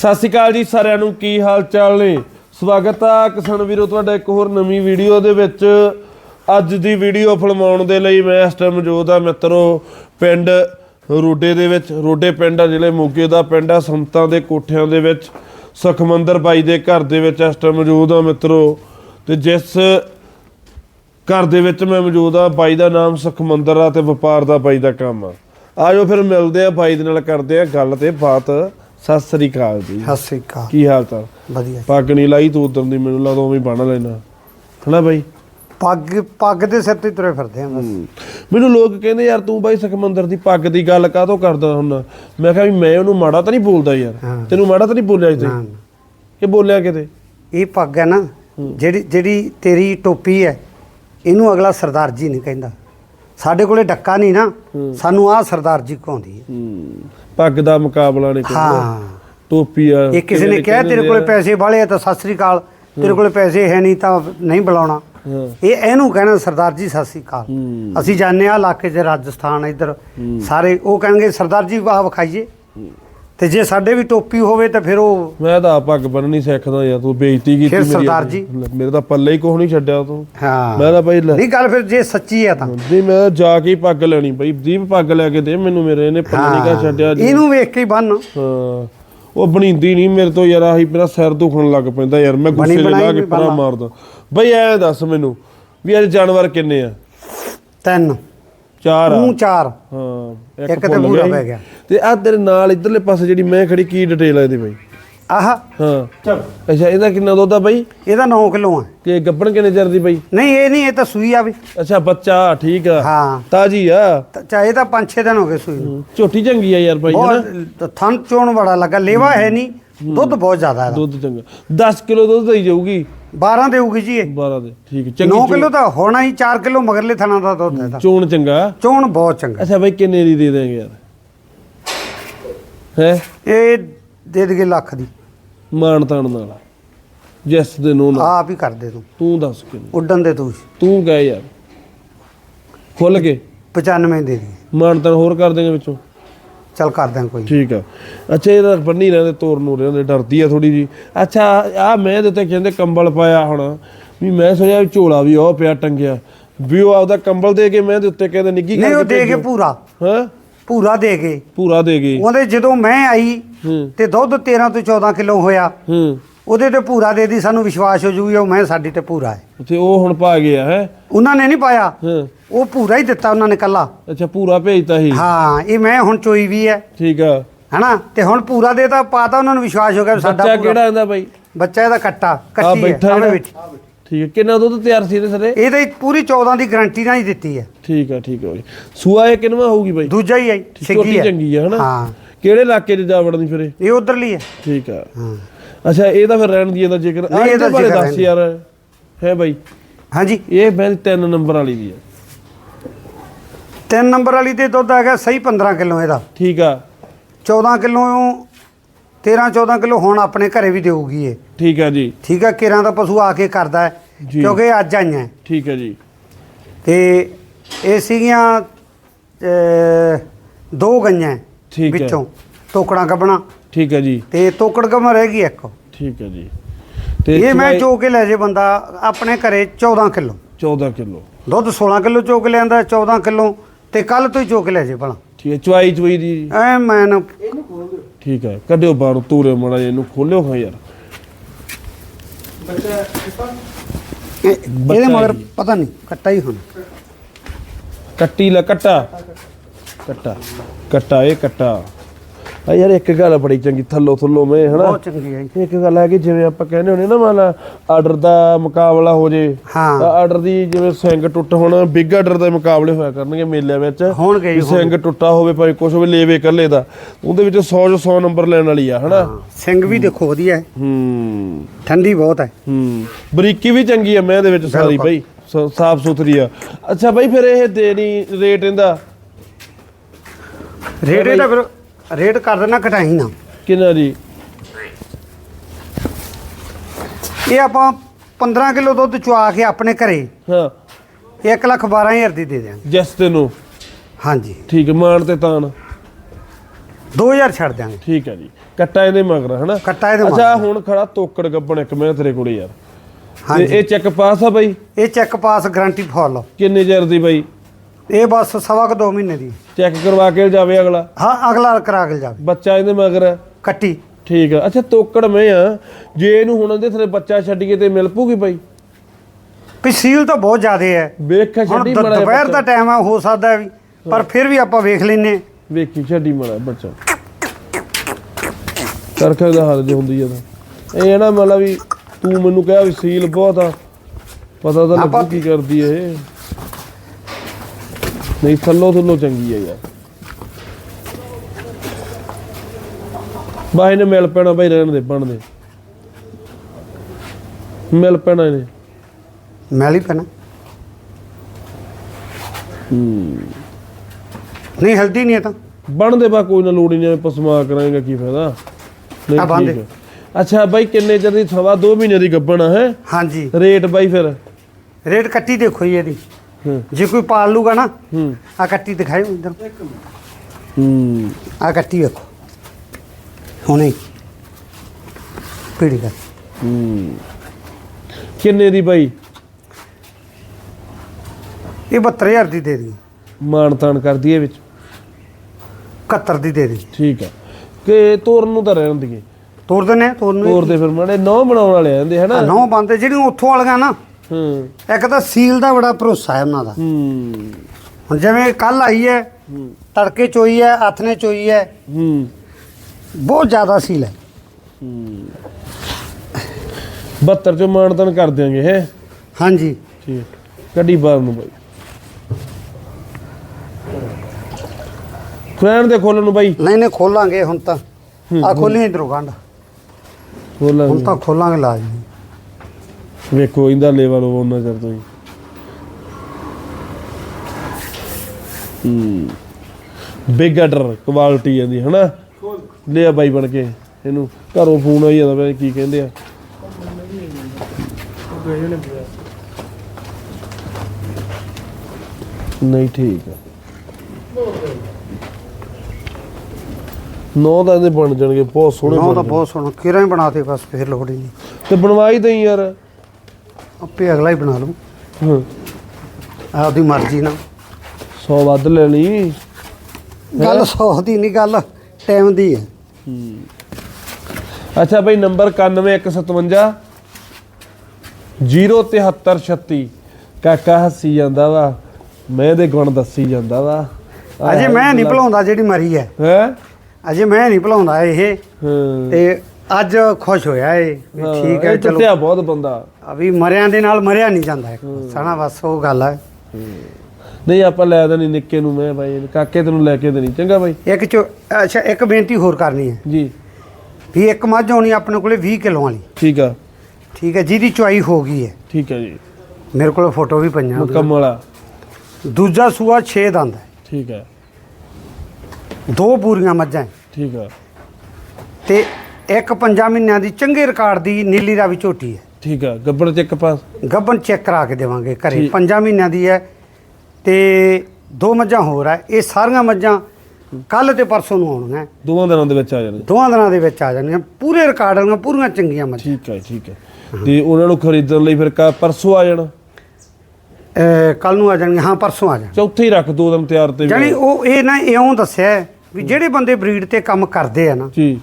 ਸਤਿ ਸ਼੍ਰੀ ਅਕਾਲ ਜੀ ਸਾਰਿਆਂ ਨੂੰ, ਕੀ ਹਾਲ ਚਾਲ ਨੇ? ਸਵਾਗਤ ਆ ਕਿਸਾਨ ਵੀਰੋ, ਤੁਹਾਡਾ ਇੱਕ ਹੋਰ ਨਵੀਂ ਵੀਡੀਓ ਦੇ ਵਿੱਚ। ਅੱਜ ਦੀ ਵੀਡੀਓ ਫਿਲਮਾਉਣ ਦੇ ਲਈ ਮੈਂ ਇਸ ਟਾਈਮ ਮੌਜੂਦ ਆ ਮਿੱਤਰੋ, ਪਿੰਡ ਰੋਡੇ ਦੇ ਵਿੱਚ। ਰੋਡੇ ਪਿੰਡ ਆ, ਜ਼ਿਲ੍ਹੇ ਮੋਗੇ ਦਾ ਪਿੰਡ ਆ, ਸੰਤਾਂ ਦੇ ਕੋਠਿਆਂ ਦੇ ਵਿੱਚ। ਸੁਖਮੰਦਰ ਬਾਈ ਦੇ ਘਰ ਦੇ ਵਿੱਚ ਇਸ ਟਾਈਮ ਮੌਜੂਦ ਆ ਮਿੱਤਰੋ। ਤੇ ਜਿਸ ਘਰ ਦੇ ਵਿੱਚ ਮੈਂ ਮੌਜੂਦ ਆ, ਬਾਈ ਦਾ ਨਾਮ ਸੁਖਮੰਦਰ ਆ ਤੇ ਵਪਾਰ ਦਾ ਬਾਈ ਦਾ ਕੰਮ ਆ। ਆਜੋ ਫਿਰ ਮਿਲਦੇ ਆ, ਬਾਈ ਦੇ ਨਾਲ ਕਰਦੇ ਆ ਗੱਲ ਤੇ ਬਾਤ। ਸਤਿ ਸ੍ਰੀ ਅਕਾਲ ਜੀ। ਸਤਿ ਸ੍ਰੀ ਅਕਾਲ। ਕੀ ਹਾਲ ਚਾਲ? ਵਧੀਆ ਪੱਗ ਨਹੀਂ ਲਾਈ ਤੂੰ ਉਦੋਂ ਦੀ ਮੈਨੂੰ ਲੱਗਦਾ ਉਵੇਂ ਬਣ ਲੈਣਾ। ਹਨਾ ਬਾਈ? ਪੱਗ ਪੱਗ ਦੇ ਸਿਰ ਤੇ ਤੁਰੇ ਫਿਰਦੇ ਆ ਬਸ। ਮੈਨੂੰ ਲੋਕ ਕਹਿੰਦੇ ਯਾਰ ਤੂੰ ਬਾਈ ਸੁਖਮੰਦਰ ਦੀ ਪੱਗ ਦੀ ਗੱਲ ਕਾਹਤੋਂ ਕਰਦਾ ਹੁਣ ਮੈਂ ਕਿਹਾ ਵੀ ਮੈਂ ਉਹਨੂੰ ਮਾੜਾ ਤਾਂ ਨਹੀਂ ਬੋਲਦਾ ਯਾਰ। ਤੈਨੂੰ ਮਾੜਾ ਤਾਂ ਨਹੀਂ ਬੋਲਿਆ ਜੀ। ਕਿ ਬੋਲਿਆ ਕਿਤੇ? ਇਹ ਪੱਗ ਹੈ ਨਾ ਜਿਹੜੀ ਜਿਹੜੀ ਤੇਰੀ ਟੋਪੀ ਹੈ ਇਹਨੂੰ ਅਗਲਾ ਸਰਦਾਰ ਜੀ ਨਹੀਂ ਕਹਿੰਦਾ। ਸਾਡੇ ਕੋਲੇ ਡੱਕਾ ਨਹੀਂ ਨਾ ਸਾਨੂੰ ਆਹ ਸਰਦਾਰ ਜੀ ਕਹਾਉਂਦੀ ਹੂੰ, ਪੱਗ ਦਾ ਮੁਕਾਬਲਾ ਨਹੀਂ ਕਰਨਾ। ਹਾਂ ਟੋਪੀ ਆ ਇਹ ਕਿਸੇ ਨੇ ਕਿਹਾ ਤੇਰੇ ਕੋਲੇ ਪੈਸੇ ਵਾਲੇ ਆ ਤਾਂ ਸਤਿ ਸ੍ਰੀ ਅਕਾਲ। ਤੇਰੇ ਕੋਲੇ ਪੈਸੇ ਹੈ ਨਹੀਂ ਤਾਂ ਨਹੀਂ ਬੁਲਾਉਣਾ। ਇਹ ਇਹਨੂੰ ਕਹਿਣਾ ਸਰਦਾਰ ਜੀ ਸਤਿ ਸ੍ਰੀ ਅਕਾਲ। ਅਸੀਂ ਜਾਣਦੇ ਆ ਇਲਾਕੇ 'ਚ ਰਾਜਸਥਾਨ ਇੱਧਰ। ਸਾਰੇ ਉਹ ਕਹਿਣਗੇ ਸਰਦਾਰ ਜੀ ਵਾਹ ਵਿਖਾਈਏ। ਤੇ ਜੇ ਸਾਡੇ ਵੀ ਟੋਪੀ ਹੋਵੇ ਤਾਂ ਫਿਰ ਉਹ ਮੈਂ ਤਾਂ ਪੱਗ ਬੰਨਣੀ ਸਿੱਖਦਾ ਯਾਰ ਤੂੰ ਬੇਇੱਜ਼ਤੀ ਕੀਤੀ ਫਿਰ ਸਰਦਾਰ। ਜੀ। ਮੇਰੇ ਤਾਂ ਪੱਲੇ ਹੀ ਕੁਛ ਨਹੀਂ ਛੱਡਿਆ ਤੂੰ। ਹਾਂ। ਮੈਂ ਤਾਂ ਬਾਈ ਨਹੀਂ ਗੱਲ ਫਿਰ ਜੇ ਸੱਚੀ ਹੈ ਤਾਂ। ਜੀ ਮੈਂ ਜਾ ਕੇ ਹੀ ਪੱਗ ਲੈਣੀ ਬਈ ਦੀਪ ਪੱਗ ਲੈ ਕੇ ਦੇ ਮੈਨੂੰ ਮੇਰੇ ਇਹਨੇ ਪੱਲੇ ਨਹੀਂ ਕਾ ਛੱਡਿਆ ਜੀ। ਇਹਨੂੰ ਵੇਖ ਕੇ ਹੀ ਬੰਨ। ਹਾਂ। ਉਹ ਬਣੀਂਦੀ ਨਹੀਂ ਮੇਰੇ ਤੋਂ ਯਾਰ ਆਹੀ ਮੇਰਾ ਸਿਰ ਦੁਖਣ ਲੱਗ ਪੈਂਦਾ ਯਾਰ। ਮੈਂ ਗੁੱਸੇ ਬਣਾਈ ਲਾ ਕੇ ਪਰਾਂ। ਮਾਰਦਾ। ਬਈ ਐ ਦੱਸ ਮੈਨੂੰ ਵੀ ਅੱਜ ਜਾਨਵਰ ਕਿੰਨੇ ਆ? ਤਿੰਨ। ਚਾਰ ਤੂੰ ਚਾਰ। ਹਾਂ ਇੱਕ ਤੇ ਪੂਰਾ ਪੈ। ਗਿਆ। ਤੇ ਆ ਤੇਰੇ ਨਾਲ ਇਧਰਲੇ ਪਾਸੇ ਜਿਹੜੀ ਮੈਂ ਖੜੀ ਕੀ ਡਿਟੇਲ ਆ ਇਹਦੀ ਬਈ? ਆਹ? ਹਾਂ। ਅੱਛਾ ਇਹਦਾ ਕਿੰਨਾ ਦੁੱਧ ਆ ਬਈ? ਇਹਦਾ 9 ਕਿਲੋ ਹੈ ਕਿ ਗੱਬਣ ਕਿੰਨੇ ਚਿਰ ਦੀ ਬਈ? ਨਹੀਂ ਇਹ ਨਹੀਂ ਇਹ ਤਾਂ ਸੂਈ ਆ ਵੀ। ਅੱਛਾ ਬੱਚਾ ਠੀਕ ਆ। ਹਾਂ। ਤਾਜੀ ਆ? ਤਾਂ ਚਾਹੇ ਤਾਂ 5-6 ਦਿਨ ਹੋ ਗਏ ਸੂਈ ਨੂੰ। ਝੋਟੀ ਚੰਗੀ ਆ ਯਾਰ ਬਾਈ ਬਹੁਤ ਥਣ ਚੋਣ ਬੜਾ ਲੱਗਾ ਲੇਵਾ ਹੈ ਨਹੀਂ। ਦੁੱਧ ਬਹੁਤ ਜ਼ਿਆਦਾ ਇਹਦਾ। ਦੁੱਧ ਚੰਗਾ। 10 ਕਿਲੋ ਦੁੱਧ ਦੇਈ ਜਾਊਗੀ? 12 ਦੇਊਗੀ ਜੀ ਇਹ। 12 ਦੇ ਠੀਕ ਹੈ 9 ਚੰਗੀ ਕਿਲੋ ਤਾਂ ਹੋਣਾ ਹੀ 4 ਕਿਲੋ ਮਗਰਲੇ ਥਣਾ ਦਾ ਦੁੱਧ ਹੈ ਇਹਦਾ। ਚੋਣ ਚੰਗਾ? ਚੋਣ ਬਹੁਤ ਚੰਗਾ। ਅੱਛਾ ਬਾਈ ਕਿੰਨੇ ਦੀ ਦੇ ਦੇਂਗੇ ਯਾਰ? ਹੈ? ਇਹ ਦੇ ਦੇਗੇ ਲੱਖ ਦੀ। ਮਾਨ ਤਾਣ ਨਾਲ। ਜਿਸ ਦੇ ਨੂੰ ਨਾ ਆਪ ਹੀ ਕਰ ਦੇ ਤੂੰ। ਤੂੰ ਦੱਸ ਕਿੰਨੇ ਉੱਡਣ ਦੇ ਤੂੰ। ਤੂੰ ਗਏ ਯਾਰ। ਖੁੱਲ ਕੇ। 95 ਦੇ ਦੇ ਮਾਨ ਤਾਣ ਹੋਰ ਕਰ ਦੇਂਗੇ ਵਿੱਚੋਂ। ਚੱਲ ਕਰ ਦਾਂ ਕੋਈ। ਠੀਕ ਆ। ਅੱਛਾ ਇਹਦਾ ਬੰਨੀ ਰਹਿੰਦੇ ਤੋਰ ਨੂੰ ਰਹਿੰਦੇ ਡਰਦੀ ਆ ਥੋੜੀ ਜੀ ਅੱਛਾ ਆ ਮੈਂ ਦੇ ਉੱਤੇ ਕਹਿੰਦੇ ਕੰਬਲ ਪਾਇਆ ਹੁਣ। ਵੀ ਮੈਂ ਸੁਣਿਆ ਵੀ ਝੋਲਾ ਵੀ ਉਹ ਪਿਆ ਟੰਗਿਆ। ਵੀ ਉਹ ਆਪਦਾ ਕੰਬਲ ਦੇ ਕੇ ਮੈਂ ਦੇ ਉੱਤੇ ਕਹਿੰਦੇ ਨਿੱਗੀ ਨਹੀਂ ਉਹ ਦੇ ਕੇ ਪੂਰਾ। ਹਾਂ? ਪੂਰਾ ਦੇ ਕੇ ਪੂਰਾ ਦੇ ਗਈ ਉਹਦੇ ਜਦੋਂ ਮੈਂ ਆਈ ਹੂੰ। ਤੇ ਦੁੱਧ 13 ਤੋਂ 14 ਕਿਲੋ ਹੋਇਆ। ਹੂੰ। ਉਹਦੇ ਤੇ ਪੂਰਾ ਦੇ ਦੀ ਸਾਨੂੰ ਵਿਸ਼ਵਾਸ ਹੋ ਜੂਗੀ ਉਹ ਮੈਂ ਸਾਡੀ ਤੇ ਪੂਰਾ ਹੈ। ਤੇ ਉਹ ਹੁਣ ਪਾ ਗਿਆ ਹੈ। ਉਹਨਾਂ ਨੇ ਨਹੀਂ ਪਾਇਆ। ਹਾਂ। ਉਹ ਪੂਰਾ ਹੀ ਦਿੱਤਾ ਉਹਨਾਂ ਨੇ ਕੱਲਾ। ਅੱਛਾ ਪੂਰਾ ਭੇਜਤਾ ਸੀ। ਹਾਂ ਇਹ ਮੈਂ ਹੁਣ ਚੋਈ ਵੀ ਹੈ। ਠੀਕ ਆ। ਹਨਾ? ਤੇ ਹੁਣ ਪੂਰਾ ਦੇਤਾ ਪਾਤਾ ਉਹਨਾਂ ਨੂੰ ਵਿਸ਼ਵਾਸ ਹੋ ਗਿਆ ਸਾਡਾ ਬੱਚਾ ਕਿਹੜਾ ਆਂਦਾ ਬਾਈ? ਬੱਚਾ ਇਹਦਾ ਕੱਟਾ ਕੱਟੀ ਹੈ। ਠੀਕ ਹੈ ਕਿੰਨਾ ਦੁੱਧ ਤਿਆਰ ਸੀ ਇਹਦੇ ਸਾਰੇ? ਇਹਦੇ ਪੂਰੀ 14 ਦੀ ਗਾਰੰਟੀ ਨਾਲ ਹੀ ਦਿੱਤੀ ਹੈ। ਠੀਕ ਆ ਠੀਕ ਆ ਬਾਈ। ਸੂਆ ਇਹ ਕਿੰਨਵਾ ਹੋਊਗੀ ਬਾਈ? ਦੂਜਾ ਹੀ ਹੈ ਸਿੱਗੀ ਹੈ ਚੰਗੀ ਆ। ਹਨਾ? ਹਾਂ। ਕਿਹੜੇ ਇਲਾਕੇ 'ਚ ਜਾ ਵੜਨੀ ਫਿਰ ਇਹ? ਇਹ ਉਧਰਲੀ ਹੈ ਠੀਕ ਆ। ਹਾਂ। ਅੱਛਾ ਇਹਦਾ ਫਿਰ ਰਹਿਣ ਦੀ ਇਹਦਾ ਜ਼ਿਕਰ ਆ। ਇਹਦਾ ਇਹਦੇ ਬਾਰੇ ਜ਼ਿਕਰ ਦੱਸ ਯਾਰ। ਹੈ ਬਾਈ। ਹਾਂਜੀ। ਇਹ ਬੈਲ 3 ਨੰਬਰ ਵਾਲੀ ਦੀ ਆ। ਤਿੰਨ ਨੰਬਰ ਵਾਲੀ ਤੇ ਦੁੱਧ ਹੈਗਾ ਸਹੀ 15 ਕਿਲੋ ਇਹਦਾ। ਠੀਕ ਆ। 14 ਕਿਲੋ 13 14 ਕਿਲੋ ਹੁਣ ਆਪਣੇ ਘਰੇ ਵੀ ਦੇਊਗੀ ਇਹ। ਠੀਕ ਆ ਜੀ। ਠੀਕ ਹੈ ਕਿਰਾਂ ਦਾ ਪਸ਼ੂ ਆ ਕੇ ਕਰਦਾ ਹੈ ਜੀ। ਕਿਉਂਕਿ ਇਹ ਅੱਜ ਆਈਆਂ। ਹੈ। ਠੀਕ ਆ ਜੀ। ਤੇ ਇਹ ਸੀਗੀਆਂ ਅਹ, ਦੋ ਗਈਆਂ ਠੀਕ ਹੈ। ਵਿੱਚੋਂ ਤੋਕੜਾਂ ਕੱਢਣਾ ਠੀਕ ਆ ਜੀ। ਤੇ ਤੋਕੜ ਗਮ ਰਹਿ ਗਈ ਇੱਕ। ਠੀਕ ਆ ਜੀ। ਇਹ ਮੈਂ ਚਵਾਈ- ਚੋ ਕੇ ਲੈ ਜੇ ਬੰਦਾ ਆਪਣੇ ਘਰੇ 14 ਕਿਲੋ। 14 ਕਿਲੋ। ਦੁੱਧ 16 ਕਿਲੋ ਚੋ ਕੇ ਲਿਆਂਦਾ 14 ਕਿਲੋ। ਤੇ ਕੱਲ ਤੋਂ ਹੀ ਚੋ ਕੇ ਲੈ ਜੇ ਭਲਾ। ਠੀਕ ਹੈ ਚਵਾਈ ਚਵਾਈ ਦੀ। ਐ ਮੈਂ ਨਾ ਠੀਕ ਹੈ ਕੱਢਿਓ ਬਾਹਰ ਤੂਰੇ ਮੜਾ ਇਹਨੂੰ ਖੋਲਿਓ ਖਾਂ ਯਾਰ। ਇਹ- ਇਹਦੇ ਮਗਰ ਪਤਾ ਨਹੀਂ ਕੱਟਾ ਹੀ ਹੁਣ। ਕੱਟੀ ਲਾ ਕੱਟਾ। ਕੱਟਾ। ਕੱਟਾ ਇਹ ਕੱਟਾ। ਆ ਯਾਰ ਇੱਕ ਗੱਲ ਬੜੀ ਚੰਗੀ ਥੱਲੋ ਥੱਲੋ ਮੈਂ ਹਨਾ? ਬਹੁਤ ਚੰਗੀ ਹੈ ਇੱਕ ਗੱਲ ਹੈ ਕਿ ਜਿਵੇਂ ਆਪਾਂ ਕਹਿੰਦੇ ਹੁੰਦੇ ਨਾ ਮੰਨ ਲਾ ਆਰਡਰ ਦਾ ਮੁਕਾਬਲਾ ਹੋ ਜੇ ਹਾਂ। ਤਾਂ ਆਰਡਰ ਦੀ ਜਿਵੇਂ ਸਿੰਗ ਟੁੱਟ ਹੋਣਾ ਬਿਗ ਆਰਡਰ ਦੇ ਮੁਕਾਬਲੇ ਹੋਇਆ ਕਰਨਗੇ ਮੇਲਿਆਂ ਵਿੱਚ। ਹੋਣਗੇ ਹੀ, ਸਿੰਗ ਟੁੱਟਾ ਹੋਵੇ ਭਾਵੇਂ ਕੁਝ ਹੋਵੇ ਲੇਵੇ ਇਕੱਲੇ ਦਾ। ਉਹਦੇ ਵਿੱਚ 100 ਜੋ 100 ਨੰਬਰ ਲੈਣ ਵਾਲੀ ਆ ਹਨਾ? ਹਾਂ, ਸਿੰਘ ਵੀ ਦੇਖੋ ਵਧੀਆ ਹੈ। ਹੂੰ। ਠੰਡੀ ਬਹੁਤ ਹੈ। ਹੂੰ। ਬਰੀਕੀ ਵੀ ਚੰਗੀ ਆ ਮੈਂ ਦੇ ਵਿੱਚ ਸਾਰੀ। ਬਈ ਸਾਫ਼ ਸੁਥਰੀ ਆ। ਅੱਛਾ ਬਈ ਫਿਰ ਇਹ ਦੇਣੀ ਰੇਟ ਇਹਦਾ? ਰੇਟ ਇਹਦਾ ਫਿਰ ਰੇਟ ਕਰ ਦੇਣਾ ਘਟਾਈ ਨਾ। ਕਿੰਨਾ ਜੀ? ਇਹ ਆਪਾਂ 15 ਕਿਲੋ ਦੁੱਧ ਚੁਆ ਕੇ ਆਪਣੇ ਘਰੇ। ਹਾਂ। 1 ਲੱਖ 12 ਹਜ਼ਾਰ ਦੀ ਦੇ ਦਿਆਂਗੇ। ਜਿਸ ਤੈਨੂੰ ਹਾਂਜੀ। ਠੀਕ ਹੈ, ਮਾਨ ਤੇ ਤਾਨ 2000 ਛੱਡ ਦਿਆਂਗੇ। ਠੀਕ ਹੈ ਜੀ। ਕੱਟਾ ਇਹਦੇ ਮਗਰ ਹਨਾ? ਕੱਟਾ ਇਹਦੇ ਅੱਛਾ। ਹੁਣ ਖੜਾ ਤੋਕੜ ਗੱਬਣ ਇੱਕ ਮੈਂ ਤੇਰੇ ਕੋਲੇ ਯਾਰ। ਤੇ ਹਾਂਜੀ। ਇਹ ਚੈੱਕ ਪਾਸ ਆ ਬਾਈ? ਇਹ ਚੈੱਕ ਪਾਸ ਗਾਰੰਟੀ ਫੁੱਲ। ਕਿੰਨੇ ਚਿਰ ਦੀ ਬਾਈ? ਇਹ ਬਸ ਸਵਾ ਕੁ 2 ਮਹੀਨੇ ਦੀ। ਚੈੱਕ ਕਰਵਾ ਕੇ ਜਾਵੇ ਅਗਲਾ। ਹਾਂ ਅਗਲਾ ਕਰਾ ਕੇ ਜਾਵੇ। ਬੱਚਾ ਇਹਦੇ ਮਗਰ। ਹੈ। ਕੱਟੀ। ਠੀਕ ਆ। ਅੱਛਾ ਤੋਕੜ ਮੈਂ ਆ। ਜੇ ਇਹਨੂੰ ਹੁਣ ਇਹਦੇ ਥਲੇ ਬੱਚਾ ਛੱਡੀਏ ਤੇ ਮਿਲ ਪੂਗੀ ਬਾਈ? ਵੀ ਸੀਲ ਤਾਂ ਬਹੁਤ ਜ਼ਿਆਦਾ ਹੈ ਵੇਖ ਕੇ ਹੁਣ ਛੱਡੀ ਦ- ਮੜਾ ਦੁਪਹਿਰ ਦਾ ਟਾਈਮ ਹੈ ਹੋ ਸਕਦਾ ਵੀ। ਪਰ ਫਿਰ ਵੀ ਆਪਾਂ ਵੇਖ ਲੈਨੇ ਵੇਖੀ ਛੱਡੀ ਮੜਾ ਬੱਚਾ। ਕਰਖੇ ਦਾ ਹਾਲ ਜੇ ਹੁੰਦੀ ਆ ਤਾਂ। ਇਹ ਨਾ ਮਤਲਬ ਵੀ ਤੂੰ ਮੈਨੂੰ ਕਿਹਾ ਵੀ ਸੀਲ ਬਹੁਤ ਆ। ਪਤਾ ਤਾਂ ਲੱਗੂ ਆਪਾਂ- ਕੀ ਕਰਦੀ ਇਹ। ਨਹੀਂ ਥੱਲੋ ਥੱਲੋ ਚੰਗੀ ਆ ਯਾਰ। ਬਾਈ ਨੇ ਮਿਲ ਪੈਣਾ ਬਾਈ ਰਹਿਣ ਦੇ ਬਣ ਦੇ ਮਿਲ ਪੈਣਾ ਇਹਨੇ। ਮੈਲ ਹੀ ਪੈਣਾ। ਨਹੀਂ ਹਲਦੀ ਨਹੀਂ ਇਹ ਤਾਂ। ਬਣ ਦੇ ਬਾ ਕੋਈ ਨਾ ਲੋੜ ਹੀ ਨਹੀਂ ਪਸਮਾ ਕਰਾਂਗਾ ਕੀ ਫਾਇਦਾ। ਨਹੀਂ ਆ ਬੰਨ ਠੀਕ ਦੇ। ਹੈ। ਅੱਛਾ ਬਾਈ ਕਿੰਨੇ ਚਿਰ ਦੀ ਸਵਾ 2 ਮਹੀਨੇ ਦੀ ਗੱਬਣ ਹੈ? ਹਾਂਜੀ। ਰੇਟ ਬਾਈ ਫਿਰ? ਰੇਟ ਕੱਟੀ ਦੇਖੋ ਜੀ ਇਹਦੀ। ਹੂੰ ਜੇ ਕੋਈ ਪਾਲ ਲੂਗਾ ਨਾ ਹੂੰ। ਆ ਕੱਟੀ ਦਿਖਾਇਓ ਇਧਰ। ਹੂੰ ਆ ਕੱਟੀ ਵੇਖੋ। ਹੁਣੇ ਪੀੜੀ ਕਰ ਹੂੰ। ਕਿੰਨੇ ਦੀ ਬਾਈ? ਇਹ 72000 ਦੀ ਦੇ ਦੀ ਮਾਣ ਤਾਣ ਕਰਦੀ ਇਹ ਵਿੱਚ। 71 ਦੀ ਦੇ ਦੀ ਠੀਕ ਹੈ ਕਿ ਤੋਰਨ ਨੂੰ ਤਾਂ ਰਹਿਣ ਦੀਏ ਤੋਰ ਦਿੰਨੇ ਆ, ਤੋਰ ਨੂੰ ਤੋਰ ਦੇ ਫਿਰ ਮਾੜੇ ਨੌ ਬਣਾਉਣ ਵਾਲੇ ਆਂਦੇ ਹਨਾ ਨੌ? ਬੰਦੇ ਜਿਹੜੀਆਂ ਉੱਥੋਂ ਵਾਲੀਆਂ ਨਾ ਹੂੰ। ਇੱਕ ਤਾਂ ਸੀਲ ਦਾ ਬੜਾ ਭਰੋਸਾ ਹੈ ਉਹਨਾਂ ਦਾ। ਹੂੰ। ਹੁਣ ਜਿਵੇਂ ਕੱਲ ਆਈ ਹੈ ਤੜਕੇ ਚੋਈ ਹੈ ਹੱਥ ਨੇ ਚੋਈ ਹੈ। ਹੂੰ। ਬਹੁਤ ਜ਼ਿਆਦਾ ਸੀਲ ਹੈ। 72 ਚੋਂ ਮਾਣ ਤਾਣ ਕਰ ਦਿਆਂਗੇ ਹੈ? ਹਾਂਜੀ। ਠੀਕ। ਕੱਢੀ ਬਾਹਰ ਨੂੰ ਬਾਈ। ਖੁਆਣ ਦੇ ਖੋਲਣ ਨੂੰ ਬਾਈ। ਨਹੀਂ ਨਹੀਂ ਖੋਲਾਂਗੇ ਹੁਣ ਤਾਂ। ਆ ਖੋਲੀ। ਇਧਰੋਂ ਗੰਢ ਹੁਣ ਖੋਲਾਂਗੇ। ਤਾਂ ਖੋਲਾਂਗੇ ਲਾਜ ਵੇਖੋ ਇਹਦਾ ਲੈਵਲ ਉਹਨਾਂ ਕਰ ਤੁਸੀਂ ਹੂੰ। ਬਿਗ ਆਰਡਰ ਕੁਆਲਿਟੀ ਇਹਦੀ ਹਨਾ? ਲਿਆ ਬਾਈ ਬਣ ਕੇ ਇਹਨੂੰ। ਘਰੋਂ ਫੋਨ ਆਈ ਜਾਂਦਾ ਪਿਆ ਕੀ ਕਹਿੰਦੇ ਆ। ਨਹੀਂ ਠੀਕ ਆ। ਨੌ ਦਾ ਇਹਦੇ ਬਣ ਜਾਣਗੇ ਬਹੁਤ ਸੋਹਣੇ ਨੌ ਤਾਂ। ਬਹੁਤ ਸੋਹਣਾ ਕਿਰਾਂ ਹੀ ਬਣਾਤੇ ਬਸ ਫੇਰ ਲੋੜ ਹੀ ਨਹੀਂ। ਤੇ ਬਣਵਾਈ ਦਈ ਯਾਰ। ਆਪੇ ਅਗਲਾ ਹੀ ਬਣਾ ਲਊ। ਹਾਂ। ਆਪਦੀ ਮਰਜ਼ੀ ਨਾਲ। 100 ਵੱਧ ਲੈ ਲਈ। ਗੱਲ ਸੌ ਦੀ ਨਹੀਂ ਗੱਲ ਟਾਈਮ ਦੀ ਹੈ। ਅੱਛਾ ਬਈ ਨੰਬਰ 9157 07336 ਕਾਕਾ ਹੱਸੀ ਜਾਂਦਾ ਵਾ। ਮੈਂ ਦੇ ਗੁਣ ਦੱਸੀ ਜਾਂਦਾ ਵਾ। ਅਜੇ ਮੈਂ ਨਹੀਂ ਭਲਾਉਂਦਾ ਜਿਹੜੀ ਮਰੀ ਹੈ। ਹੈ? ਅਜੇ ਮੈਂ ਨਹੀਂ ਭਲਾਉਂਦਾ ਇਹ। ਹਾਂ। ਤੇ ਅੱਜ ਖੁਸ਼ ਹੋਇਆ ਵੀ ਹਾਂ, ਠੀਕ ਹੈ ਚਲੋ। ਟੁੱਟਿਆ ਬਹੁਤ ਬੰਦਾ। ਅਭੀ ਮਰਿਆਂ ਦੇ ਨਾਲ ਮਰਿਆ ਨਹੀਂ ਜਾਂਦਾ ਸਣਾ ਬਸ ਉਹ ਗੱਲ ਹੈ। ਨਹੀਂ ਆਪਾਂ ਲੈ ਦੇਣੀ ਨਿੱਕੇ ਨੂੰ ਮੈਂ ਬਾਈ ਕਾਕੇ ਤੈਨੂੰ ਲੈ ਕੇ ਦੇਣੀ। ਚੰਗਾ ਬਾਈ। ਇੱਕ ਚੋ ਅੱਛਾ ਇੱਕ ਬੇਨਤੀ ਹੋਰ ਕਰਨੀ ਹੈ। ਜੀ। ਵੀ ਇੱਕ ਮੱਝ ਹੋਣੀ ਆਪਣੇ ਕੋਲੇ 20 ਕਿਲੋ ਵਾਲੀ। ਠੀਕ ਆ। ਠੀਕ ਹੈ ਜਿਹਦੀ ਚੁਆਈ ਹੋ ਗਈ ਹੈ। ਠੀਕ ਹੈ ਜੀ। ਮੇਰੇ ਕੋਲ ਫੋਟੋ ਵੀ ਪਈਆਂ। ਮੁਕੰਮਲ ਆ ਦੂਜਾ ਸੂਆ 6 ਦੰਦ ਹੈ। ਠੀਕ ਹੈ ਦੋ ਪੂਰੀਆਂ ਮੱਝਾਂ ਹੈ। ਠੀਕ ਆ। ਤੇ ਇੱਕ ਪੰਜਾਂ ਮਹੀਨਿਆਂ ਦੀ ਚੰਗੇ ਰਿਕਾਰਡ ਦੀ ਨੀਲੀ ਰਾਵੀ ਝੋਟੀ ਹੈ। ਠੀਕ ਆ ਗੱਬੜ ਚ ਇੱਕ ਪਾਸ ਗੱਬਨ ਚੈੱਕ ਕਰਾ ਕੇ ਦੇਵਾਂਗੇ ਘਰੇ। ਠੀਕ। ਪੰਜਾਂ ਮਹੀਨਿਆਂ ਦੀ ਹੈ ਤੇ ਦੋ ਮੱਝਾਂ ਹੋਰ ਹੈ ਇਹ ਸਾਰੀਆਂ ਮੱਝਾਂ ਕੱਲ ਤੇ ਪਰਸੋਂ ਨੂੰ ਆਉਣਗੀਆਂ। ਦੋਵਾਂ ਦਿਨਾਂ ਦੇ ਵਿੱਚ ਆ ਜਾਣਗੇ ਦੋਵਾਂ ਦਿਨਾਂ ਦੇ ਵਿੱਚ ਆ ਜਾਣਗੀਆਂ। ਪੂਰੇ ਰਿਕਾਰਡ ਵਾਲੀਆਂ ਪੂਰੀਆਂ ਚੰਗੀਆਂ ਮੱਝਾਂ। ਠੀਕ ਹੈ ਠੀਕ ਹੈ। ਤੇ ਉਹਨਾਂ ਨੂੰ ਖਰੀਦਣ ਲਈ ਫਿਰ ਕਾ ਪਰਸੋਂ ਆ ਜਾਣਾ? ਕੱਲ ਨੂੰ ਆ ਜਾਣਗੀਆਂ। ਹਾਂ ਪਰਸੋਂ ਆ ਜਾਣ ਚੌਥੇ ਹੀ ਰੱਖ ਦੋ ਦਿਨ ਤਿਆਰ ਤੇ ਵੀ। ਜਾਣੀ ਉਹ ਇਹ ਨਾ ਇਉਂ ਦੱਸਿਆ ਹੈ ਵੀ ਜਿਹੜੇ ਬੰਦੇ ਬਰੀਡ ਤੇ ਕੰਮ ਕਰਦੇ ਆ ਨਾ ਜੀ।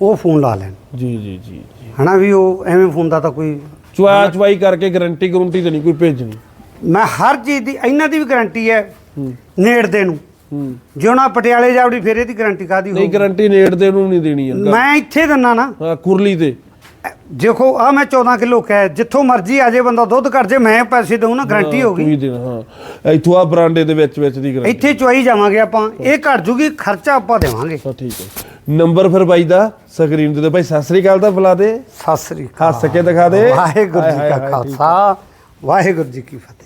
ਉਹ ਫੋਨ ਲਾ ਲੈਣ। ਜੀ ਜੀ ਜੀ ਹਨਾ ਵੀ ਉਹ ਐਵੇਂ ਫੋਨ ਦਾ ਤਾਂ ਕੋਈ ਚੁਆ ਚੁਆਈ ਕਰਕੇ ਗਾਰੰਟੀ ਗਰੰਟੀ ਤੇ ਨਹੀਂ ਕੋਈ ਭੇਜਣੀ। ਮੈਂ ਹਰ ਚੀਜ਼ ਦੀ ਇਹਨਾਂ ਦੀ ਵੀ ਗਾਰੰਟੀ ਹੈ ਨੇੜ ਦੇ ਨੂੰ। ਜੇ ਉਹਨਾਂ ਪਟਿਆਲੇ ਜਾਵੜੀ ਫਿਰ ਇਹਦੀ ਗਾਰੰਟੀ ਕਾਦੀ ਨਹੀਂ ਹੋ ਗਾਰੰਟੀ ਨੇੜ ਦੇ ਨੂੰ ਨਹੀਂ ਦੇਣੀ ਮੈਂ ਇੱਥੇ ਦਿੰਨਾ ਨਾ। ਹਾਂ ਕੁਰਲੀ ਤੇ। ਦੇਖੋ ਆ ਮੈਂ 14 ਕਿਲੋ ਕਹਿ ਜਿੱਥੋਂ ਮਰਜ਼ੀ ਆ ਜੇ ਬੰਦਾ ਦੁੱਧ ਕਰ ਜੇ ਮੈਂ ਪੈਸੇ ਦਊਂ ਨਾ ਗਾਰੰਟੀ ਹੋ ਤੂੰ ਗਈ ਹੀ ਦੇਣਾ ਹਾਂ। ਇੱਥੋਂ ਆ ਬਰਾਂਡੇ ਦੇ ਵਿੱਚ ਵਿੱਚ ਦੀ ਗਾਰੰਟੀ ਇੱਥੇ ਚੁਆਈ ਜਾਵਾਂਗੇ ਆਪਾਂ ਇਹ ਘਟ ਜੂਗੀ ਖਰਚਾ ਆਪਾਂ ਦੇਵਾਂਗੇ। ਹਾਂ ਠੀਕ ਹੈ। ਨੰਬਰ ਫਿਰ ਬਾਈ ਦਾ ਸਕਰੀਨ ਤੇ ਭਾਈ ਸਤਿ ਸ੍ਰੀ ਅਕਾਲ ਤਾਂ ਬੁਲਾ ਦੇ। ਸਤਿ ਸ੍ਰੀ ਅਕਾਲ ਹੱਸ ਕੇ ਦਿਖਾ ਦੇ। ਵਾਹਿਗੁਰੂ ਜੀ ਕਾ ਖਾਲਸਾ। ਵਾਹਿਗੁਰੂ ਜੀ ਕੀ ਫਤਿਹ।